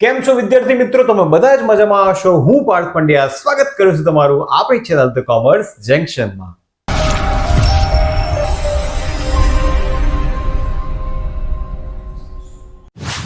કેમ છો વિદ્યાર્થી મિત્રો? તમે બધા જ મજામાં હશો. હું પાર્થ પંડ્યા. સ્વાગત કરું છું તમારું આપણી ચેનલ ધ કોમર્સ જંકશનમાં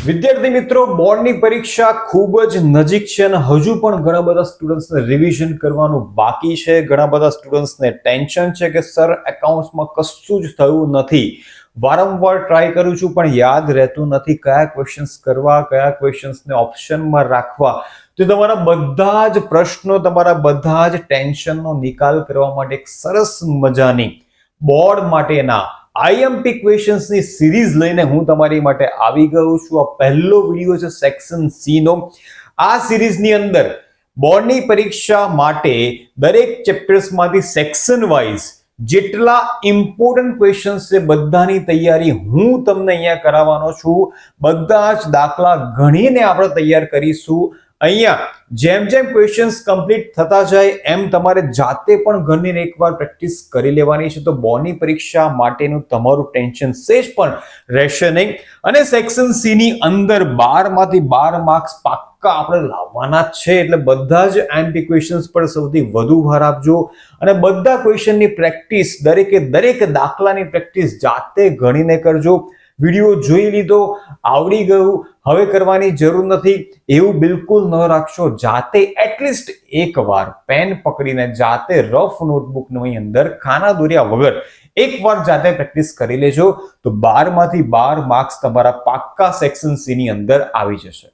વિદ્યાર્થી મિત્રો, બોર્ડની પરીક્ષા ખૂબ જ નજીક છે અને હજુ પણ ઘણા બધા સ્ટુડન્ટ્સને રિવિઝન કરવાનું બાકી છે. ઘણા બધા સ્ટુડન્ટ્સને ટેન્શન છે કે સર એકાઉન્ટ્સમાં કશું જ થયું નથી. વારંવાર ટ્રાય કરું છું, પણ યાદ રહેતું નથી કયા ક્વેશ્ચન્સ કરવા, કયા ક્વેશ્ચન્સને ઓપ્શનમાં રાખવા. તો તમારા બધા જ પ્રશ્નો, તમારા બધા જ ટેન્શનનો નિકાલ કરવા માટે એક સરસ મજાની બોર્ડ માટેના આઈએમપી ક્વેશ્ચન્સની સિરીઝ લઈને હું તમારી માટે આવી ગયો છું. આ પહેલો વીડિયો છે સેક્શન સી નો. આ સિરીઝની અંદર બોર્ડની પરીક્ષા માટે દરેક ચેપ્ટર્સમાંથી સેક્શન વાઇઝ જેટલા ઇમ્પોર્ટન્ટ ક્વેશ્ચન્સ છે બધાની તૈયારી હું તમને અહીંયા કરાવવાનો છું. બધા જ દાખલા ગણીને આપણે તૈયાર કરીશું. અહીંયા જેમ જેમ ક્વેશ્ચન્સ કમ્પ્લીટ થતા જાય, એમ તમારે જાતે પણ ઘરની એકવાર પ્રેક્ટિસ કરી લેવાની છે. તો બોની પરીક્ષા માટેનું તમારું ટેન્શન સેજ પણ રહેશે નહીં. અને સેક્શન સી ની અંદર બારમાંથી બાર માર્ક્સ પાક્કા આપણે લાવવાના છે. એટલે બધા જ એમપી ક્વેશ્ચન્સ પર સૌથી વધુ ભાર આપજો. અને બધા ક્વેશ્ચનની પ્રેક્ટિસ દરેકે દરેક દાખલાની પ્રેક્ટિસ જાતે ગણીને કરજો. વીડિયો જોઈ લીધો, આવડી ગયું. હવે કરવાની જરૂર નથી. એવું બિલકુલ ન રાખશો. જાતે એટલીસ્ટ એકવાર પેન પકડીને, જાતે રફ નોટબુકની અંદર ખાના દોર્યા વગર એકવાર જાતે પ્રેક્ટિસ કરી લેજો તો બારમાંથી બાર માર્ક્સ તમારા પાક્કા સેક્શન સીની અંદર આવી જશે.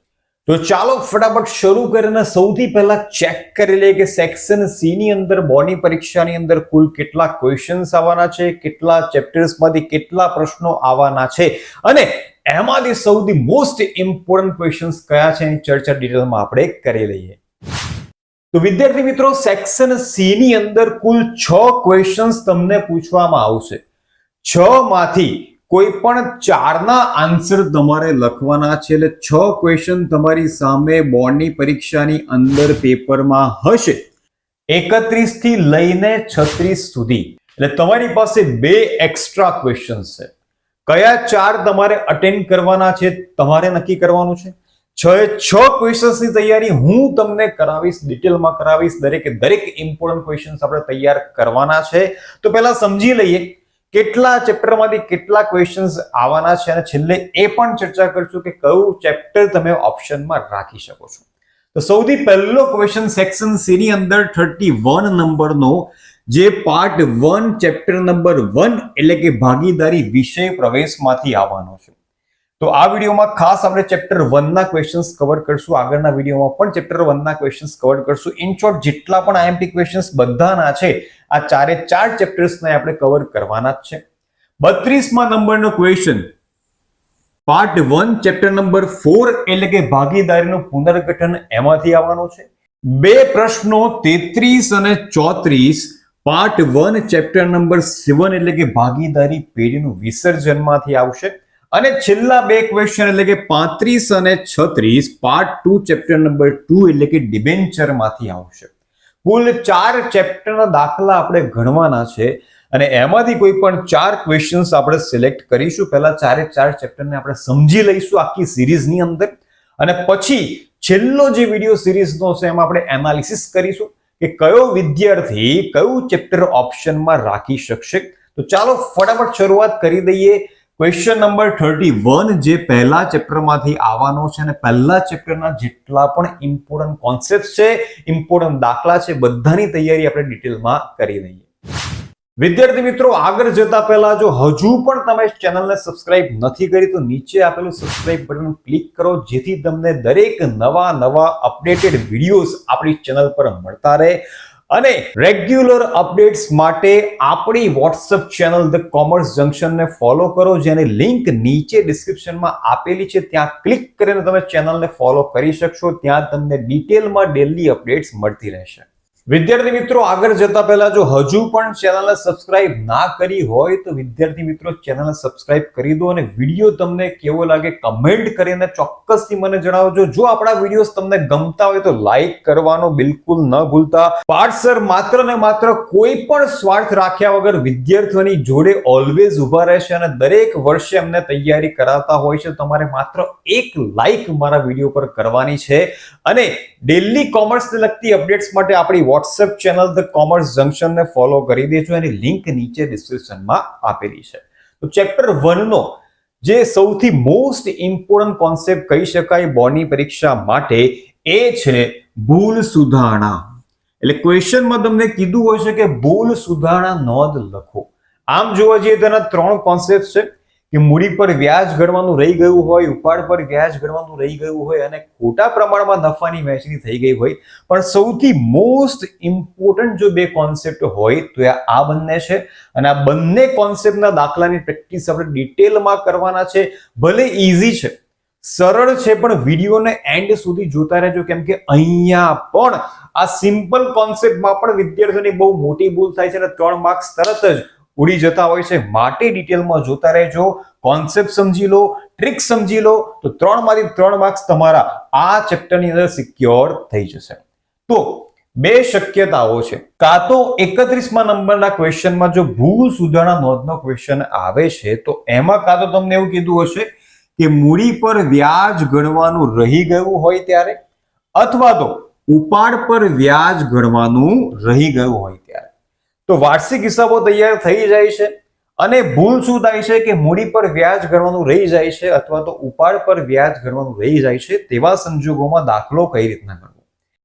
તો ચાલો ફટાફટ શરૂ કરીને સૌથી પહેલા ચેક કરી લઈએ કે સેક્શન સી ની અંદર બોર્ડની પરીક્ષાની અંદર કુલ કેટલા ક્વેશ્ચન્સ આવવાના છે, કેટલા ચેપ્ટર્સમાંથી કેટલા પ્રશ્નો આવવાના છે અને એમાંથી સૌથી મોસ્ટ ઇમ્પોર્ટન્ટ ક્વેશ્ચન્સ કયા છે એની ચર્ચા ડિટેલમાં આપણે કરી લઈએ. તો વિદ્યાર્થી મિત્રો સેક્શન સી ની અંદર કુલ છ ક્વેશ્ચન્સ તમને પૂછવામાં આવશે. છ માંથી કોઈ પણ ચારના આન્સર તમારે લખવાના છે એટલે છ ક્વેશ્ચન તમારી સામે બોર્ડની પરીક્ષાની અંદર પેપરમાં હશે. એકત્રીસથી લઈને છત્રીસ સુધી. એટલે તમારી પાસે બે એક્સ્ટ્રા ક્વેશ્ચન છે. કયા ચાર તમારે અટેન્ડ કરવાના છે તમારે નક્કી કરવાનું છે? છ છ ક્વેશ્ચન્સની તૈયારી હું તમને કરાવીશ ડિટેલમાં કરાવીશ. દરેકે દરેક ઇમ્પોર્ટન્ટ ક્વેશ્ચન્સ આપણે તૈયાર કરવાના છે. તો પહેલા સમજી લઈએ કેટલા ચેપ્ટરમાંથી કેટલા ક્વેશ્ચન્સ આવવાના છે અને છેલ્લે એ પણ ચર્ચા કરશું કે કયું ચેપ્ટર તમે ઓપ્શનમાં રાખી શકો છો. તો સૌથી પહેલો ક્વેશ્ચન સેક્શન સી ની અંદર થર્ટી વન નંબરનો જે part one chapter number one એટલે કે ભાગીદારી વિષય પ્રવેશમાંથી આવવાનો છે. તો આ વિડીયોમાં ખાસ આપણે ચેપ્ટર વનના ક્વેશ્ચન્સ કવર કરશું. આગળના વિડીયોમાં પણ ચેપ્ટર વનના ક્વેશ્ચન્સ કવર કરશું. ઇન શોર્ટ જેટલા પણ આઈએમપી ક્વેશ્ચન્સ બધાના છે, આ ચારે ચાર ચેપ્ટર્સને આપણે કવર કરવાના જ છે. બત્રીસમાં નંબરનો question part one chapter number four એટલે કે ભાગીદારીનું પુનર્ગઠન એમાંથી આવવાનો છે. બે પ્રશ્નો તેત્રીસ અને ચોત્રીસ. Part one chapter number seven એટલે કે ભાગીદારી પેઢીનું વિસર્જનમાંથી આવશે. અને છેલ્લા બે ક્વેશ્ચન એટલે કે પાંત્રીસ અને છત્રીસ part two chapter number two એટલે કે ડિબેન્ચરમાંથી આવશે. કુલ ચાર ચેપ્ટરના દાખલા આપણે ગણવાના છે અને એમાંથી કોઈ પણ ચાર ક્વેશ્ચન્સ આપણે સિલેક્ટ કરીશું. પહેલા ચારે ચાર ચેપ્ટરને આપણે સમજી લઈશું આખી સિરીઝની અંદર. અને પછી છેલ્લો જે વીડિયો સિરીઝનો છે એમાં આપણે એનાલિસિસ કરીશું કે કયો વિદ્યાર્થી કયું ચેપ્ટર ઓપ્શનમાં રાખી શકશે. તો ચાલો ફટાફટ શરૂઆત કરી દઈએ. ક્વેશ્ચન નંબર થર્ટી વન જે પહેલા ચેપ્ટરમાંથી આવવાનો છે અને પહેલા ચેપ્ટરના જેટલા પણ ઇમ્પોર્ટન્ટ કોન્સેપ્ટ છે ઇમ્પોર્ટન્ટ દાખલા છે, બધાની તૈયારી આપણે ડિટેલમાં કરી દઈએ. વિદ્યાર્થી મિત્રો, આગળ જતા પહેલા જો હજુ પણ તમે ચેનલને સબસ્ક્રાઇબ નથી કરી, તો નીચે આપેલું સબસ્ક્રાઇબ બટન ક્લિક કરો, જેથી તમને દરેક નવા નવા અપડેટેડ વિડીયોઝ આપણી ચેનલ પર મળતા રહે. અને રેગ્યુલર અપડેટ્સ માટે આપણી વોટ્સઅપ ચેનલ ધ કોમર્સ જંકશનને ફોલો કરો, જેની લિંક નીચે ડિસ્ક્રિપ્શનમાં આપેલી છે. ત્યાં ક્લિક કરીને તમે ચેનલને ફોલો કરી શકશો. ત્યાં તમને ડિટેલમાં ડેલી અપડેટ્સ મળતી રહેશે. વિદ્યાર્થી મિત્રો, આગળ જતા પહેલા જો હજુ પણ ચેનલને સબસ્ક્રાઇબ ના કરી હોય તો વિદ્યાર્થી મિત્રો ચેનલને સબસ્ક્રાઇબ કરી દો અને વીડિયો તમને કેવો લાગે કમેન્ટ કરીને ચોક્કસથી મને જણાવજો. જો આપણા વિડીયોઝ તમને ગમતા હોય તો લાઈક કરવાનો બિલકુલ ન ભૂલતા. પાર્થ સર માત્ર ને માત્ર કોઈ પણ સ્વાર્થ રાખ્યા વગર વિદ્યાર્થીઓની જોડે ઓલવેઝ ઊભા રહેશે અને દરેક વર્ષે એમને તૈયારી કરાવતા હોય છે. તમારે માત્ર એક લાઈક મારા વીડિયો પર કરવાની છે. અને ડેલી કોમર્સને લગતી અપડેટ્સ માટે આપણી વોટ્સએપ ચેનલ ધ કોમર્સ જંકશનને ફોલો કરી દેજો. એની લિંક નીચે ડિસ્ક્રિપ્શનમાં આપેલી છે. તો ચેપ્ટર વનનો જે સૌથી મોસ્ટ ઇમ્પોર્ટન્ટ કોન્સેપ્ટ કહી શકાય બોર્ડની પરીક્ષા માટે એ છે ભૂલ સુધારણા. એટલે ક્વેશ્ચનમાં તમને કીધું હોય છે કે ભૂલ સુધારણા નોંધ લખો. આમ જોવા જઈએ તેના ત્રણ કોન્સેપ્ટ છે. કે મૂડી પર વ્યાજ ગણવાનું રહી ગયું હોય, ઉપાડ પર વ્યાજ ગણવાનું રહી ગયું હોય અને ખોટા પ્રમાણમાં નફાની વહેંચણી થઈ ગઈ હોય. પણ સૌથી મોસ્ટ ઇમ્પોર્ટન્ટ જો બે કોન્સેપ્ટ હોય તો આ બંને છે અને આ બંને કોન્સેપ્ટના દાખલાની પ્રેક્ટિસ આપણે ડિટેલમાં કરવાના છે. ભલે ઇઝી છે, સરળ છે, પણ વિડીયોને એન્ડ સુધી જોતા રહેજો. કેમ કે અહીંયા પણ આ સિમ્પલ કોન્સેપ્ટમાં પણ વિદ્યાર્થીઓની બહુ મોટી ભૂલ થાય છે અને ત્રણ માર્ક્સ તરત જ ઉડી જતા હોય છે. માટે ડિટેલમાં જોતા રહેજો. કોન્સેપ્ટ સમજી લો, ટ્રિક સમજી લો. તો ત્રણમાંથી ત્રણ માર્ક્સ તમારા આ ચેપ્ટરની અંદર સિક્યોર થઈ જશે. તો બે શક્યતાઓ છે. કાં તો એકત્રીસમાં નંબરના ક્વેશ્ચનમાં જો ભૂલ સુધારણા નોંધનો ક્વેશ્ચન આવે છે, તો એમાં કાં તો તમને એવું કીધું હશે કે મૂડી પર વ્યાજ ગણવાનું રહી ગયું હોય ત્યારે, અથવા તો ઉપાડ પર વ્યાજ ગણવાનું રહી ગયું હોય તો વાર્ષિક હિસાબો તૈયાર થઈ જાય છે અને ભૂલ શું થાય છે કે મૂડી પર વ્યાજ ગણવાનું રહી જાય છે અથવા તો ઉપાડ પર વ્યાજ ગણવાનું રહી જાય છે તેવા સંજોગોમાં દાખલો કઈ રીતના ગણવો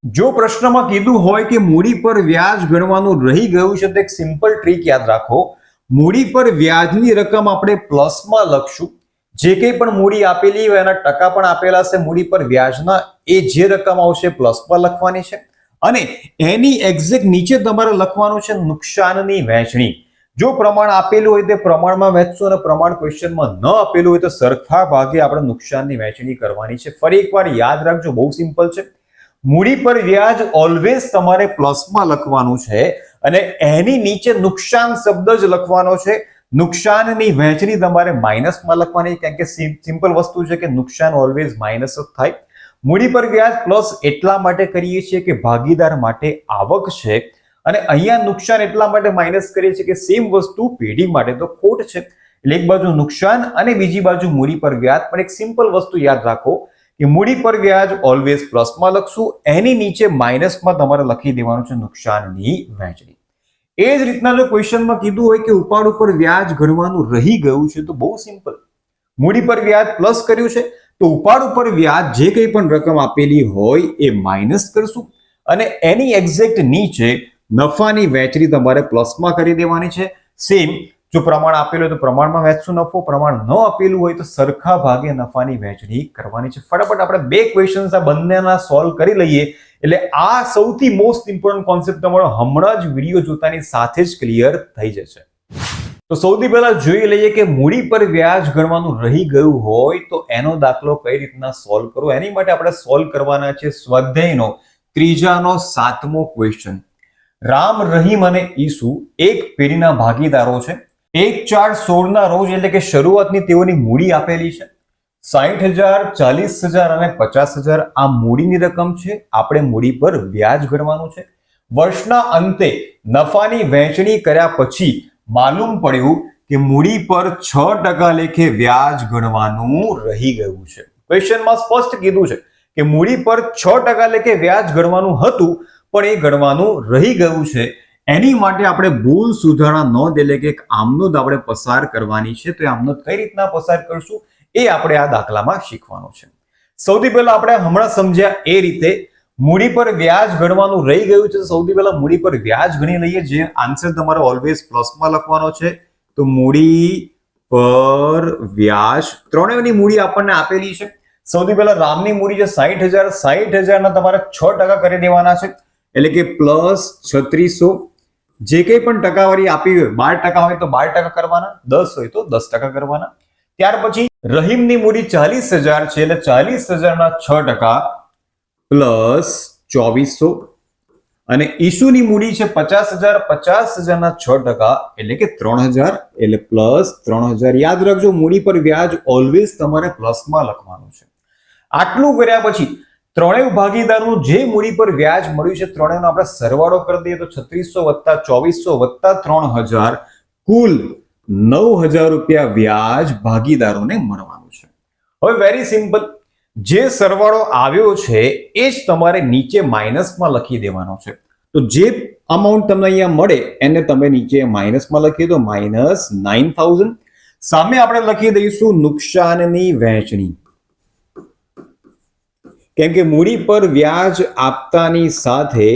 જો પ્રશ્નમાં કીધું હોય કે મૂડી પર વ્યાજ ગણવાનું રહી ગયું છે તો એક સિમ્પલ ટ્રીક યાદ રાખો. મૂડી પર વ્યાજની રકમ આપણે પ્લસમાં લખશું. જે કંઈ પણ મૂડી આપેલી હોય એના ટકા પણ આપેલા છે મૂડી પર વ્યાજના એ જે રકમ આવશે પ્લસમાં લખવાની છે. અને એની એક્ઝેક્ટ નીચે તમારે લખવાનું છે નુકસાનની વહેંચણી. જો પ્રમાણ આપેલું હોય તે પ્રમાણમાં વહેંચશો અને પ્રમાણ ક્વેશ્ચનમાં ન આપેલું હોય તો સરખા ભાગે આપણે નુકસાનની વહેંચણી કરવાની છે. ફરી એકવાર યાદ રાખજો, બહુ સિમ્પલ છે. મૂડી પર વ્યાજ ઓલવેઝ તમારે પ્લસમાં લખવાનું છે અને એની નીચે નુકસાન શબ્દ જ લખવાનો છે. નુકસાનની વહેંચણી તમારે માઇનસમાં લખવાની, કેમ કે સિમ્પલ વસ્તુ છે કે નુકસાન ઓલવેઝ માઇનસ જ થાય. મૂડી પર વ્યાજ પ્લસ એટલા માટે કરીએ છીએ કે ભાગીદાર માટે આવક છે. અને અહીંયા નુકસાન એટલા માટે માઇનસ કરીએ છીએ કે સેમ વસ્તુ પેઢી માટે તો ખોટ છે. એટલે એક બાજુ નુકસાન અને બીજી બાજુ મૂડી પર વ્યાજ. પણ એક સિમ્પલ વસ્તુ યાદ રાખો કે મૂડી પર વ્યાજ ઓલવેઝ પ્લસમાં લખશું. એની નીચે માઇનસમાં તમારે લખી દેવાનું છે નુકસાનની વહેંચણી. એ જ રીતના જો ક્વેશ્ચનમાં કીધું હોય કે ઉપાડ ઉપર વ્યાજ ગણવાનું રહી ગયું છે તો બહુ સિમ્પલ મૂડી પર વ્યાજ પ્લસ કર્યું છે. તો ઉપાડ ઉપર વ્યાજ જે કંઈ પણ રકમ આપેલી હોય એ માઇનસ કરશું. અને એની એક્ઝેક્ટ નીચે નફાની વહેંચણી તમારે પ્લસમાં કરી દેવાની છે. સેમ જો પ્રમાણ આપેલું હોય તો પ્રમાણમાં વહેંચશું નફો, પ્રમાણ ન આપેલું હોય તો સરખા ભાગે નફાની વહેંચણી કરવાની છે. ફટાફટ આપણે બે ક્વેશ્ચન્સ આ બંનેના સોલ્વ કરી લઈએ. એટલે આ સૌથી મોસ્ટ ઇમ્પોર્ટન્ટ કોન્સેપ્ટ તમારો હમણાં જ વીડિયો જોતાની સાથે જ ક્લિયર થઈ જશે. તો સૌથી પહેલા જોઈ લઈએ કે મૂડી પર વ્યાજ ગણવાનું રહી ગયું હોય તો એનો દાખલો કઈ રીતના સોલ્વ કરવો? એની માટે આપણે સોલ્વ કરવાના છે સ્વાધ્યાયનો ત્રીજાનો સાતમો ક્વેશ્ચન રામ રહીમ અને ઈસુ એક પેઢીના ભાગીદારો છે. એક ચાર સોળના રોજ એટલે કે શરૂઆતની તેઓની મૂડી આપેલી છે. સાહીઠ હજાર, ચાલીસ હજાર અને પચાસ હજાર આ મૂડીની રકમ છે. આપણે મૂડી પર વ્યાજ ગણવાનું છે. વર્ષના અંતે નફાની વહેંચણી કર્યા પછી માલુમ પડ્યું કે મૂડી પર છ ટકા લેખે વ્યાજ ગણવાનું રહી ગયું છે. ક્વેશ્ચનમાં સ્પષ્ટ કીધું છે કે મૂડી પર છ ટકા લેખે વ્યાજ ગણવાનું હતું, પણ એ ગણવાનું રહી ગયું છે. એની માટે આપણે ભૂલ સુધારણા ન દે કે એક જ આપણે પસાર કરવાની છે, તો એ આમનોંધ કઈ રીતના પસાર કરશું એ આપણે આ દાખલામાં શીખવાનું છે. સૌથી પહેલા આપણે હમણાં સમજ્યા એ રીતે મૂડી પર વ્યાજ ગણવાનું રહી ગયું છે. સૌથી પહેલા મૂડી પર વ્યાજ ગણી લઈએ. જે આન્સર તમારે ઓલવેઝ પ્લસમાં લખવાનો છે. તો મૂડી પર વ્યાજ ત્રણેયની મૂડી આપણને આપેલી છે. સૌથી પહેલા રામની મૂડી છે સાહીઠ હજાર. સાહીઠ હજારના તમારે છ ટકા કરી દેવાના છે. એટલે કે પ્લસ છત્રીસો. જે કંઈ પણ ટકાવારી આપી હોય, બાર ટકા હોય તો બાર ટકા કરવાના. દસ હોય તો દસ ટકા કરવાના. ત્યાર પછી રહીમની મૂડી ચાલીસ હજાર છે. એટલે ચાલીસ હજારના છ ટકા પ્લસ ચોવીસો અને ઈસુની મૂડી છે પચાસ હજાર, પચાસ હજારના છ ટકા, એટલે કે ત્રણ હજાર, એટલે પ્લસ ત્રણ હજાર. યાદ રાખજો, મૂડી પર વ્યાજ ઓલવેઝ તમારે પ્લસમાં લખવાનું છે. આટલું કર્યા પછી ત્રણેય ભાગીદારનું જે મૂડી પર વ્યાજ મળ્યું છે, ત્રણેયનો આપણે સરવાળો કરી દઈએ તો છત્રીસો વત્તા ચોવીસો વત્તા ત્રણ હજાર, કુલ નવ હજાર રૂપિયા વ્યાજ ભાગીદારોને મળવાનું છે. હવે વેરી સિમ્પલ જે સરવાળો આવ્યો છે, એ જ તમારે નીચે માઇનસમાં લખી દેવાનો છે. તો જે અમાઉન્ટ તમને અહીંયા મળે, એને તમે નીચે માઇનસમાં લખી દો માઇનસ નાઇન થાઉઝન્ડ સામે આપણે લખી દઈશું નુકસાનની વહેંચણી. કેમ કે મૂડી પર વ્યાજ આપતાની સાથે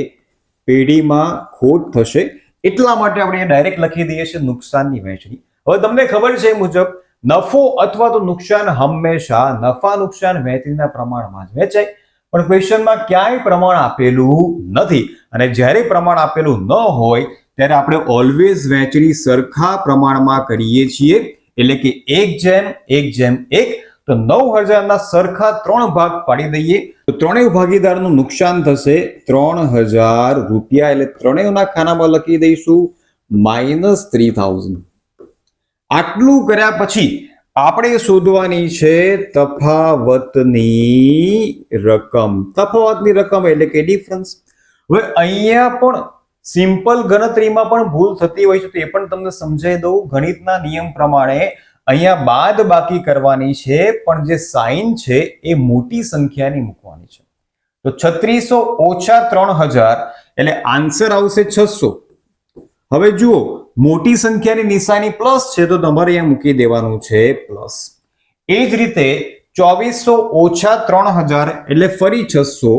પેઢીમાં ખોટ થશે, એટલા માટે આપણે ડાયરેક્ટ લખી દઈએ છીએ નુકસાનની વહેંચણી. હવે તમને ખબર છે મુજબ નફો અથવા તો નુકસાન હંમેશા નફા, નુકસાન વહેંચણીના પ્રમાણમાં જ વેચાય પણ ક્વેશ્ચનમાં ક્યાંય પ્રમાણ આપેલું નથી. અને જ્યારે પ્રમાણ આપેલું ન હોય, ત્યારે આપણે ઓલવેઝ વહેંચણી સરખા પ્રમાણમાં કરીએ છીએ. એટલે કે એક જેમ એક જેમ, એક. તો નવ હજારના સરખા ત્રણ ભાગ પાડી દઈએ. તો ત્રણેય ભાગીદારનું નુકસાન થશે ત્રણ હજાર રૂપિયા. એટલે ત્રણેયના ખાનામાં લખી દઈશું માઇનસ થ્રી થાઉઝન્ડ આટલું કર્યા પછી આપણે શોધવાની છે તફાવતની રકમ. તફાવતની રકમ એટલે કે ડિફરન્સ હવે અહીંયા પણ સિમ્પલ ગણતરીમાં પણ ભૂલ થતી હોય છે, તો એ પણ તમને સમજાવી દઉં. ગણિતના નિયમ પ્રમાણે અહીંયા બાદ બાકી કરવાની છે, પણ જે સાઇન છે એ મોટી સંખ્યાની મૂકવાની છે. તો છત્રીસો ઓછા ત્રણ હજાર, એટલે આન્સર આવશે છસો. હવે જુઓ મોટી સંખ્યાની નિશાની પ્લસ છે તો તમારે અહીંયા મૂકી દેવાનું છે પ્લસ. એ જ રીતે ચોવીસો ઓછા ત્રણ હજાર એટલે ફરી છસો.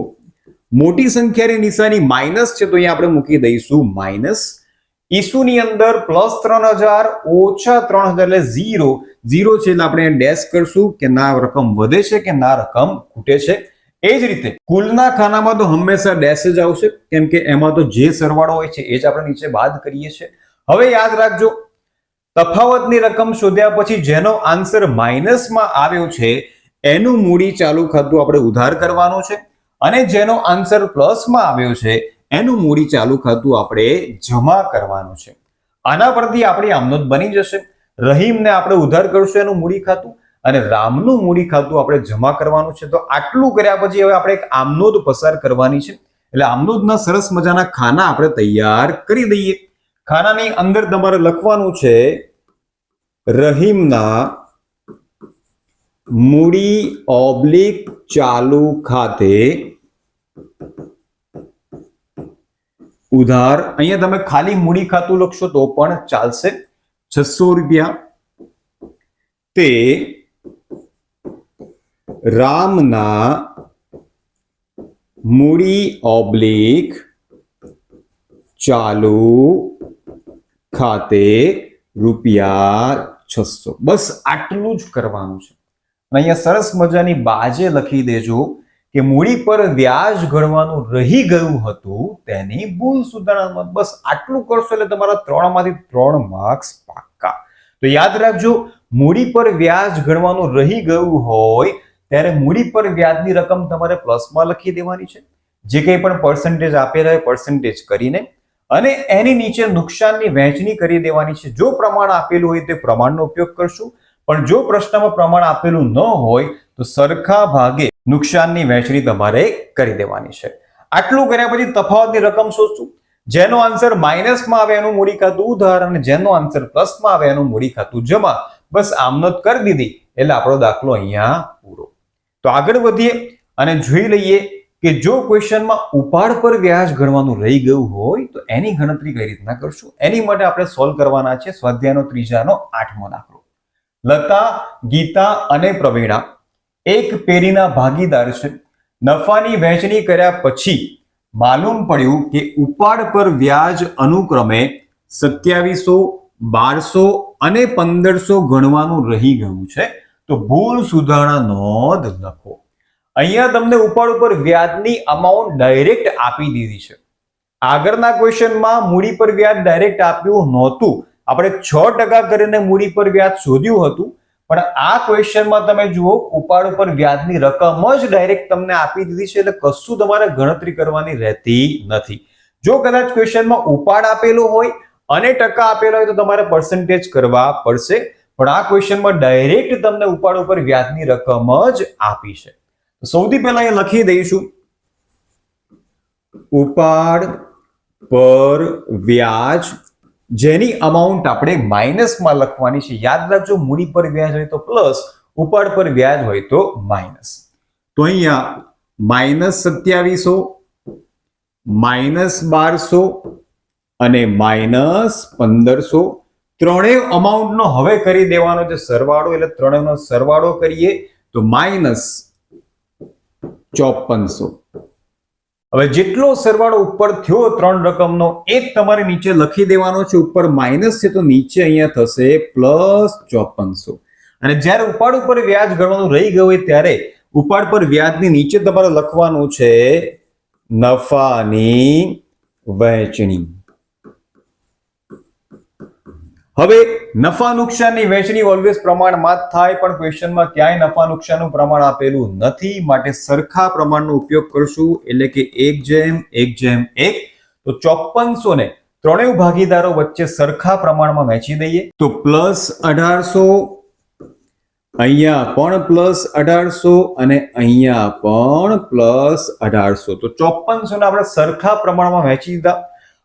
મોટી સંખ્યાની નિશાની માઇનસ છે તો અહીંયા આપણે મૂકી દઈશું માઇનસ. ઈસુની અંદર પ્લસ ત્રણ હજાર, ઓછા ત્રણ હજાર એટલે ઝીરો. ઝીરો છે એટલે આપણે ડેશ કરશું કે ના રકમ વધે છે કે ના રકમ ખૂટે છે. એ જ રીતે કુલના ખાનામાં તો હંમેશા ડેશ જ આવશે. કેમ કે એમાં તો જે સરવાળો હોય છે એ જ આપણે નીચે બાદ કરીએ છીએ. હવે યાદ રાખજો, તફાવતની રકમ શોધ્યા પછી જેનો આન્સર માઇનસમાં આવ્યો છે, એનું મૂડી ચાલુ ખાતું આપણે ઉધાર કરવાનું છે અને જેનો આન્સર પ્લસમાં આવ્યો છે, એનું મૂડી ચાલુ ખાતું આપણે જમા કરવાનું છે. આના પરથી આપણી આમનોંધ બની જશે. રહીમને આપણે ઉધાર કરશું એનું મૂડી ખાતું અને રામનું મૂડી ખાતું આપણે જમા કરવાનું છે. તો આટલું કર્યા પછી હવે આપણે એક આમનોદ પસાર કરવાની છે. એટલે આમનોદના સરસ મજાના ખાના આપણે તૈયાર કરી દઈએ. ખાનાની અંદર તમારે લખવાનું છે રહીમના મૂડી ઓબ્લિક ચાલુ ખાતે ઉધાર. અહીંયા તમે ખાલી મૂડી ખાતું લખશો તો પણ ચાલશે. છસો રૂપિયા. તે રામના મૂડી ઓબ્લિક ચાલુ ખાતે રૂપિયા છસો. બસ આટલું જ કરવાનું છે. અહીંયા સરસ મજાની બાજે લખી દેજો કે મૂડી પર વ્યાજ ગણવાનું રહી ગયું હતું તેની ભૂલ સુધારણામાં. બસ આટલું કરશો એટલે તમારા ત્રણમાંથી ત્રણ માર્ક્સ પાક્કા. તો યાદ રાખજો, મૂડી પર વ્યાજ ગણવાનું રહી ગયું હોય ત્યારે મૂડી પર વ્યાજની રકમ તમારે પ્લસમાં લખી દેવાની છે. જે કંઈ પણ પર્સન્ટેજ આપેલા હોય પર્સન્ટેજ કરીને અને એની નીચે નુકસાનની વહેંચણી કરી દેવાની છે. જો પ્રમાણ આપેલું હોય તે પ્રમાણનો ઉપયોગ કરશું. પણ જો પ્રશ્નમાં પ્રમાણ આપેલું ન હોય તો સરખા ભાગે નુકસાનની વહેંચણી તમારે કરી દેવાની છે. આટલું કર્યા પછી તફાવતની રકમ શોધશું. જેનો આન્સર માઇનસમાં આવે એનું મૂડી ખાતું ઉધાર અને જેનો આન્સર પ્લસમાં આવે એનું મૂડી ખાતું જમા. બસ આમનોંધ કરી દીધી. એટલે આપણો દાખલો અહીંયા પૂરો. તો આગળ વધીએ અને જોઈ લઈએ કે જો ક્વેશ્ચનમાં ઉપાડ પર વ્યાજ ગણવાનું રહી ગયું હોય, તો એની ગણતરી કઈ રીતના કરશું? એની માટે આપણે સોલ્વ કરવાના છે સ્વાધ્યાયનો ત્રીજાનો આઠમો દાખલો. લતા, ગીતા અને પ્રવીણા એક પેઢીના ભાગીદાર છે. નફાની વહેંચણી કર્યા પછી માલુમ પડ્યું કે ઉપાડ પર વ્યાજ અનુક્રમે સત્યાવીસો, બારસો અને પંદરસો ગણવાનું રહી ગયું છે. તો ભૂલ સુધારણા નોંધ લખો. અહીંયા તમને ઉપાડ ઉપર વ્યાજની અમાઉન્ટ ડાયરેક્ટ આપી દીધી છે. આગળના ક્વેશ્ચનમાં મૂડી પર વ્યાજ ડાયરેક્ટ આપ્યું નહોતું. આપણે છ ટકા કરીને મૂડી પર વ્યાજ શોધ્યું હતું. પણ આ ક્વેશ્ચનમાં તમે જુઓ, ઉપાડ ઉપર વ્યાજની રકમ જ ડાયરેક્ટ તમને આપી દીધી છે એટલે કશું તમારે ગણતરી કરવાની રહેતી નથી. જો કદાચ ક્વેશ્ચનમાં ઉપાડ આપેલો હોય, અને ટકા આપેલો હોય તો તમારે પર્સન્ટેજ કરવા પડશે. પણ આ ક્વેશ્ચનમાં ડાયરેક્ટ તમને ઉપાડ ઉપર વ્યાજની રકમ જ આપી છે. સૌથી પહેલા અહીંયા લખી દઈશું. ઉપાડ પર વ્યાજ, જેની અમાઉન્ટ આપણે માઇનસમાં લખવાની છે. યાદ રાખજો, મૂડી પર વ્યાજ હોય તો પ્લસ ઉપાડ પર વ્યાજ હોય તો માઇનસ તો અહીંયા માઇનસ સત્યાવીસો માઇનસ બારસો અને માઇનસ પંદરસો ત્રણેય અમાઉન્ટનો હવે કરી દેવાનો છે. સરવાળો એટલે ત્રણેયનો સરવાળો કરીએ તો માઇનસ ચોપનસો. હવે જેટલો સરવાળો ઉપર થયો ત્રણ રકમનો, એ તમારે નીચે લખી દેવાનો છે. ઉપર માઇનસ છે તો નીચે અહીંયા થશે પ્લસ ચોપનસો. અને જ્યારે ઉપાડ ઉપર વ્યાજ ગણવાનું રહી ગયું હોય ત્યારે ઉપાડ પર વ્યાજની નીચે તમારે લખવાનું છે નફાની વહેંચણી. હવે, નફા નુકસાનની વહેંચણી ઓલવેઝ પ્રમાણમાં જ થાય, પણ ક્વેશ્ચનમાં ક્યાંય નફા નુકસાનનું પ્રમાણ આપેલું નથી. માટે સરખા પ્રમાણનો ઉપયોગ કરશું, એટલે કે એક જેમ એક જેમ, એક. તો ચોપનસો ને ત્રણેય ભાગીદારો વચ્ચે સરખા પ્રમાણમાં વહેંચી દઈએ. તો પ્લસ અઢારસો, અહીંયા પણ પ્લસ અઢારસો અને અહીંયા પણ પ્લસ અઢારસો. તો ચોપનસો ને આપણે સરખા પ્રમાણમાં વહેંચી દીધા.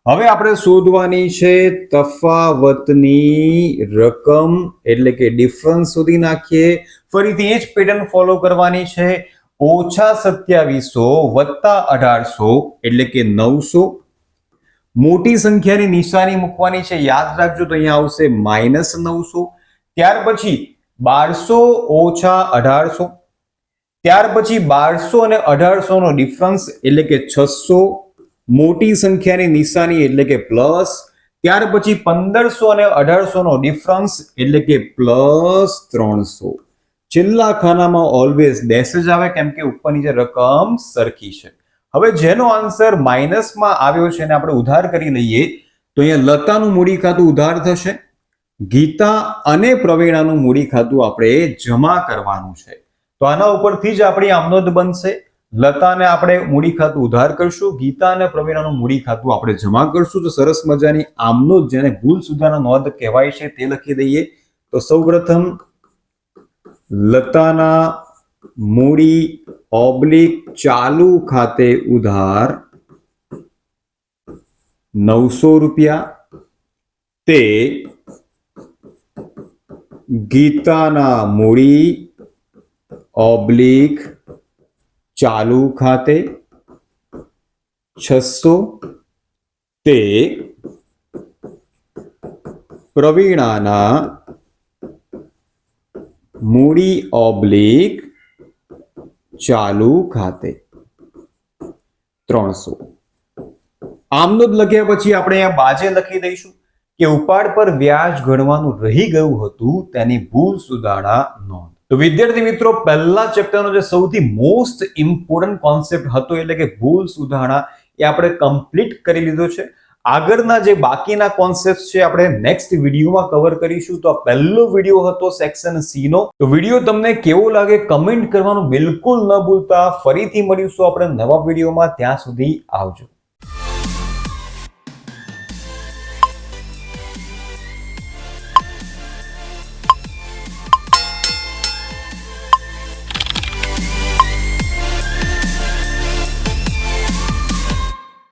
હવે આપણે શોધવાની છે તફાવતની રકમ, એટલે કે ડિફરન્સ શોધી નાખીએ. ફરીથી એ જ પેટર્ન ફોલો કરવાની છે. ઓછા સત્યાવીસો વત્તા અઢારસો, એટલે કે નવસો. મોટી સંખ્યાની નિશાની મૂકવાની છે. યાદ રાખજો, તો અહીંયા આવશે માઇનસ નવસો. ત્યાર પછી બારસો ઓછા અઢારસો. ત્યાર પછી બારસો અને અઢારસો નો ડિફરન્સ એટલે કે છસો. મોટી સંખ્યાની નિશાની એટલે કે પ્લસ ત્યાર પછી પંદરસો અને અઢારસો નો ડિફરન્સ એટલે કે પ્લસ ત્રણસો. છેલ્લા ખાનામાં ઓલવેઝ ડેશ જ આવે કેમ કે ઉપરની જે રકમ સરખી છે. હવે જેનો આન્સર માઇનસમાં આવ્યો છે ને આપણે ઉધાર કરી લઈએ, તો અહીંયા લતાનું મૂડી ખાતું ઉધાર થશે. ગીતા અને પ્રવીણાનું મૂડી ખાતું આપણે જમા કરવાનું છે. તો આના ઉપરથી જ આપણી આમનોદ બનશે. લતાને આપણે મૂડી ખાતું ઉધાર કરશું ગીતા અને પ્રવીણાનું મૂડી ખાતું આપણે જમા કરશું. તો સરસ મજાની આમનોંધ જેને ભૂલ સુધારણા નોંધ કહેવાય છે તે લખી દઈએ. તો સૌપ્રથમ, લતાના મૂડી ઓબ્લિક ચાલુ ખાતે ઉધાર નવસો રૂપિયા. તે ગીતાના મૂડી ઓબ્લિક ચાલુ ખાતે છસો તે પ્રવીણાના મૂડી ઓબ્લિક ચાલુ ખાતે ત્રણસો. આમનોંધ લખ્યા પછી આપણે અહીંયા બાજે લખી દઈશું કે ઉપાડ પર વ્યાજ ગણવાનું રહી ગયું હતું, તેની ભૂલ સુધારણા નોંધ. તો વિદ્યાર્થી મિત્રો, પહેલા ચેપ્ટરનો જે સૌથી મોસ્ટ ઇમ્પોર્ટન્ટ કોન્સેપ્ટ હતો, એટલે કે ભૂલ સુધારણા, એ આપણે કમ્પ્લીટ કરી લીધો છે. આગળના જે બાકીના કોન્સેપ્ટ છે, આપણે નેક્સ્ટ વિડીયોમાં કવર કરીશું. તો આ પહેલો વીડિયો હતો સેક્શન સી નો. તો વીડિયો તમને કેવો લાગે કમેન્ટ કરવાનું બિલકુલ ન ભૂલતા. ફરીથી મળીશું આપણે નવા વિડીયોમાં. ત્યાં સુધી આવજો.